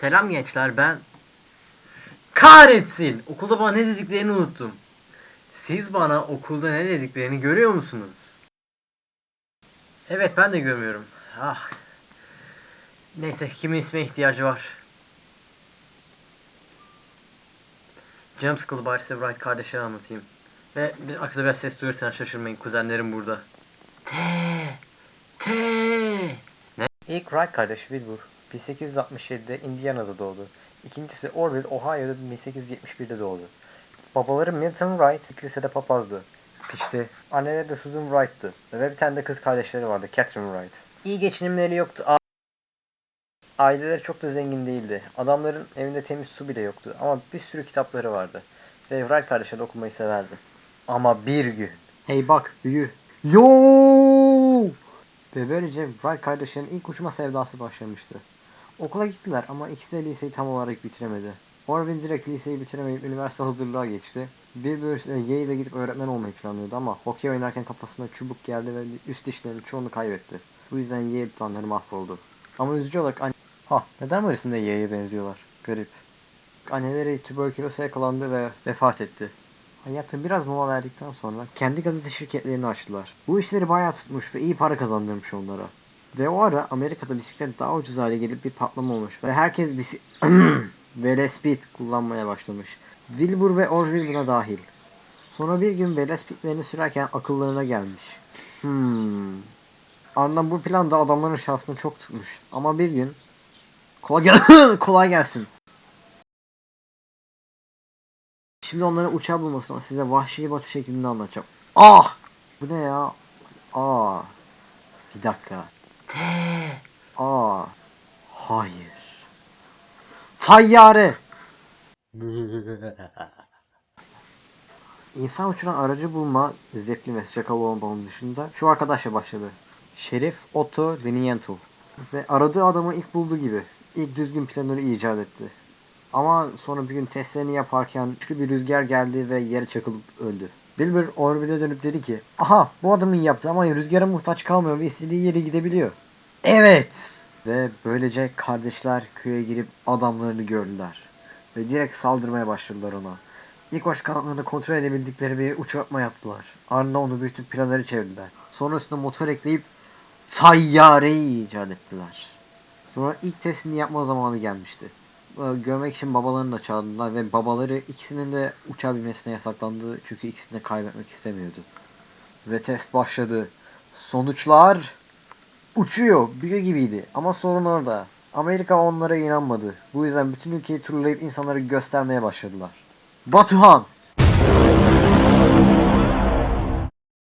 Selam gençler ben... Kahretsin! Okulda bana ne dediklerini unuttum. Siz bana okulda ne dediklerini görüyor musunuz? Evet ben de görmüyorum. Ah. Neyse kimin isme ihtiyacı var? Canım sıkıldı bari size Wright kardeşleri anlatayım. Ve bir arkada biraz ses duyursan şaşırmayın kuzenlerim burada. T T Ne? İlk Wright kardeş Wilbur 1867'de Indiana'da doğdu. İkincisi Orville Ohio'da 1871'de doğdu. Babaları Milton Wright lisede papazdı. Piçti. Anneleri de Susan Wright'tı. Ve bir tane de kız kardeşleri vardı Catherine Wright. İyi geçinimleri yoktu. Aileleri çok da zengin değildi. Adamların evinde temiz su bile yoktu. Ama bir sürü kitapları vardı. Ve Wright kardeşler okumayı severdi. Ama bir gün. Hey bak büyü. Yo! Ve böylece Wright kardeşlerin ilk uçma sevdası başlamıştı. Okula gittiler ama ikisi de liseyi tam olarak bitiremedi. Orvin direkt liseyi bitiremeyip üniversite hazırlığa geçti. İse Yale'e gidip öğretmen olmayı planlıyordu ama hokey oynarken kafasına çubuk geldi ve üst dişlerinin çoğunu kaybetti. Bu yüzden Yale planları mahvoldu. Ama üzücü olarak anne... Ha neden bu resimde Yale'ye benziyorlar? Garip. Anneleri tüberküloze yakalandı ve vefat etti. Hayata biraz mola verdikten sonra kendi gazete şirketlerini açtılar. Bu işleri bayağı tutmuş ve iyi para kazandırmış onlara. Ve o ara Amerika'da bisiklet daha ucuz hale gelip bir patlama olmuş. Ve herkes bisi Velespit kullanmaya başlamış. Wilbur ve Orville buna dahil. Sonra bir gün Velespitlerini sürerken akıllarına gelmiş. Hmm. Ardından bu plan da adamların şansını çok tutmuş. Ama bir gün kolay, gel kolay gelsin. Şimdi onların uçağı bulmasını size vahşi batı şeklinde anlatacağım. Ah! Bu ne ya? Aa. Bir dakika. T. Aa. Hayır. Tayyare. İnsan uçuran aracı bulma Zeppelin ve bombanın dışında şu arkadaşla başladı. Şerif Otto Liniento. Ve aradığı adamı ilk bulduğu gibi. ilk düzgün planları icat etti. Ama sonra bir gün testlerini yaparken güçlü bir rüzgar geldi ve yere çakılıp öldü. Wilbur Orville'e dönüp dedi ki Aha bu adamın yaptığı ama rüzgara muhtaç kalmıyor ve istediği yere gidebiliyor. Evet. Ve böylece kardeşler köye girip adamlarını gördüler. Ve direkt saldırmaya başladılar ona. İlk baş kanatlarını kontrol edebildikleri bir uçurtma yaptılar. Ardından onu büyütüp planları çevirdiler. Sonra üstüne motor ekleyip tayyareyi icat ettiler. Sonra ilk testini yapma zamanı gelmişti. Ee, Görmek için babalarını da çağırdılar ve babaları ikisinin de uçağa binmesine yasaklandı çünkü ikisini de kaybetmek istemiyordu. Ve test başladı. Sonuçlar uçuyor, büyü gibiydi ama sorun orada. Amerika onlara inanmadı. Bu yüzden bütün ülkeyi turlayıp insanları göstermeye başladılar. Batuhan!